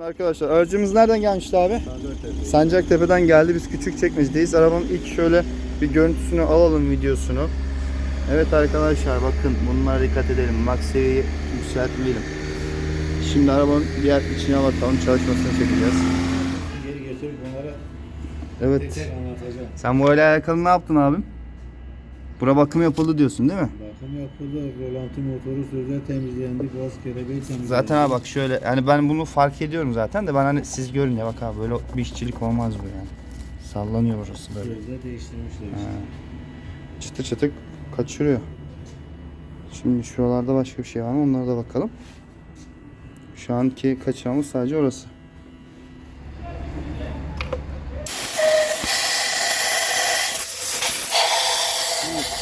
Arkadaşlar aracımız nereden gelmişti abi? Sancaktepe'den geldi. Biz Küçükçekmece'deyiz. Arabanın ilk şöyle bir görüntüsünü alalım videosunu. Evet arkadaşlar bakın bunlara dikkat edelim. Max seviyeyi yükseltmeyelim. Şimdi arabanın diğer içine bakalım. Çalışmasını çekeceğiz. Geri getirip tek Evet. Sen bu ile alakalı ne yaptın abim? Bura bakım yapıldı diyorsun değil mi? Bakım yapıldı, rolanti motoru sözde temizlendi, gaz kelebeği temizlendi. Zaten abi bak şöyle yani ben bunu fark ediyorum zaten de ben hani siz görün ya bak abi böyle bir işçilik olmaz bu yani. Sallanıyor burası böyle. Sözde değiştirmişler işte. Ha. Çıtır çıtır kaçırıyor. Şimdi şuralarda başka bir şey var mı? Onlara da bakalım. Şu anki kaçağımız sadece orası.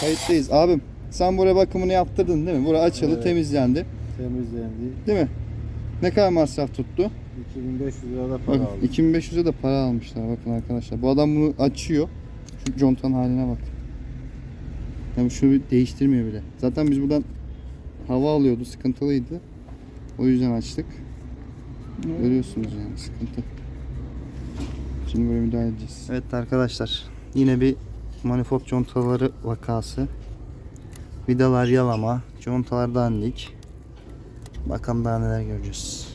Kayıttayız. Abim sen buraya bakımını yaptırdın değil mi? Bura açıldı, Evet. temizlendi. Temizlendi. Değil mi? Ne kadar masraf tuttu? 2500 lira da para aldı. 2500'e de para almışlar bakın arkadaşlar. Bu adam bunu açıyor. Şu contanın haline bak. Yani şunu bir değiştirmiyor bile. Zaten biz buradan hava alıyordu, sıkıntılıydı. O yüzden açtık. Görüyorsunuz yani sıkıntı. Şimdi böyle müdahale edeceğiz. Evet arkadaşlar. Yine bir manifold contaları vakası. Vidalar yalama, contalar dandik. Bakalım daha neler göreceğiz.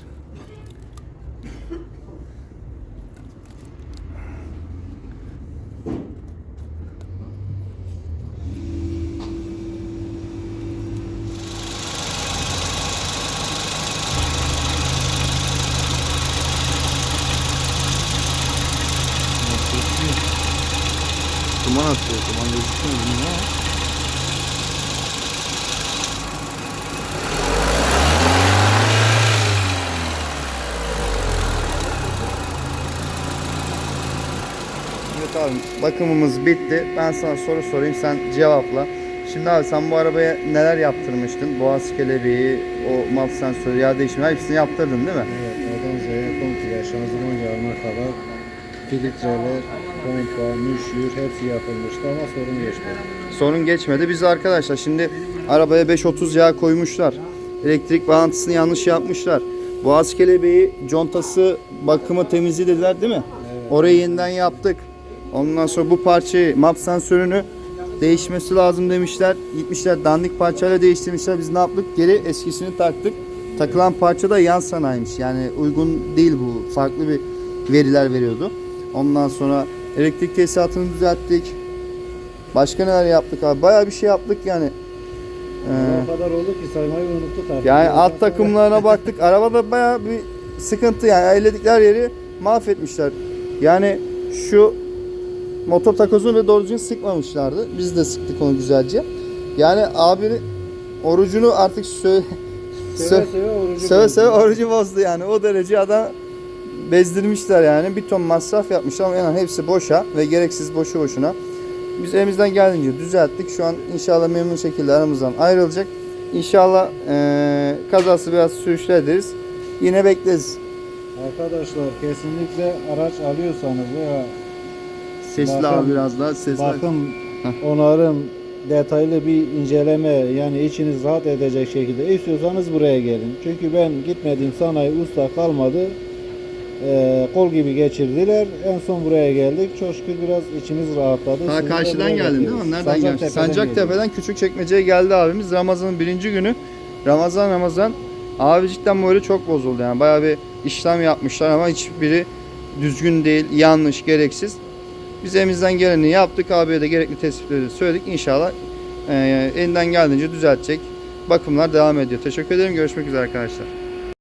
Duman atıyor. Duman gözüküyor mu bilmiyorum ama. Evet abi bakımımız bitti. Ben sana soru sorayım sen cevapla. Şimdi abi sen bu arabaya neler yaptırmıştın? Boğaz kelebeği, o map sensörü, yağ değişimi hepsini yaptırdın değil mi? Evet, A'dan Z'ye komple şanzıman yağına kadar filtreler, pompa, müşür hepsi yapılmıştı ama sorun geçmedi. Sorun geçmedi. Biz arkadaşlar şimdi arabaya 5.30 yağ koymuşlar. Elektrik bağlantısını yanlış yapmışlar. Boğaz kelebeği, contası, bakımı temizliği dediler değil mi? Evet. Orayı yeniden yaptık. Ondan sonra bu parçayı, map sensörünü değişmesi lazım demişler. Gitmişler dandik parçayla değiştirmişler. Biz ne yaptık? Geri eskisini taktık. Takılan parça da yan sanayiymiş. Yani uygun değil bu. Farklı bir veriler veriyordu. Ondan sonra elektrik tesisatını düzelttik. Başka neler yaptık abi? Bayağı bir şey yaptık yani. Ee, O kadar oldu ki saymayı unuttuk artık. yani alt takımlarına baktık. Arabada bayağı bir sıkıntı yani. Elledikleri yeri mahvetmişler. Yani şu motor takozunu ve doğru düzgün sıkmamışlardı. Biz de sıktık onu güzelce. Yani abi orucunu artık sö Seve seve orucu bozdu. seve orucu bozdu yani. O derece adam bezdirmişler yani. Bir ton masraf yapmışlar ama yani hepsi boşa ve gereksiz boşu boşuna. Biz elimizden geldiğince düzelttik. Şu an inşallah memnun şekilde aramızdan ayrılacak. İnşallah eee kazası biraz sürüşler ederiz. Yine bekleriz. Arkadaşlar kesinlikle araç alıyorsanız veya Sesli Bakın- abi biraz daha sesli. bakım onarım detaylı bir inceleme yani içiniz rahat edecek şekilde istiyorsanız buraya gelin. Çünkü ben gitmediğim sanayi usta kalmadı. Ee, kol gibi geçirdiler. En son buraya geldik. Çok şükür biraz içimiz rahatladı. De karşıdan geldin değil mi? Nereden? Sancaktepe'den Sancaktepe'den Küçükçekmece'ye geldi abimiz. Ramazan'ın birinci günü. Ramazan Ramazan. Abi cidden böyle çok bozuldu yani. Bayağı bir işlem yapmışlar ama hiçbiri düzgün değil, yanlış, gereksiz. Biz elimizden geleni yaptık. Abiye de gerekli tespitleri söyledik. İnşallah e, elinden geldiğince düzeltecek. Bakımlar devam ediyor. Teşekkür ederim. Görüşmek üzere arkadaşlar.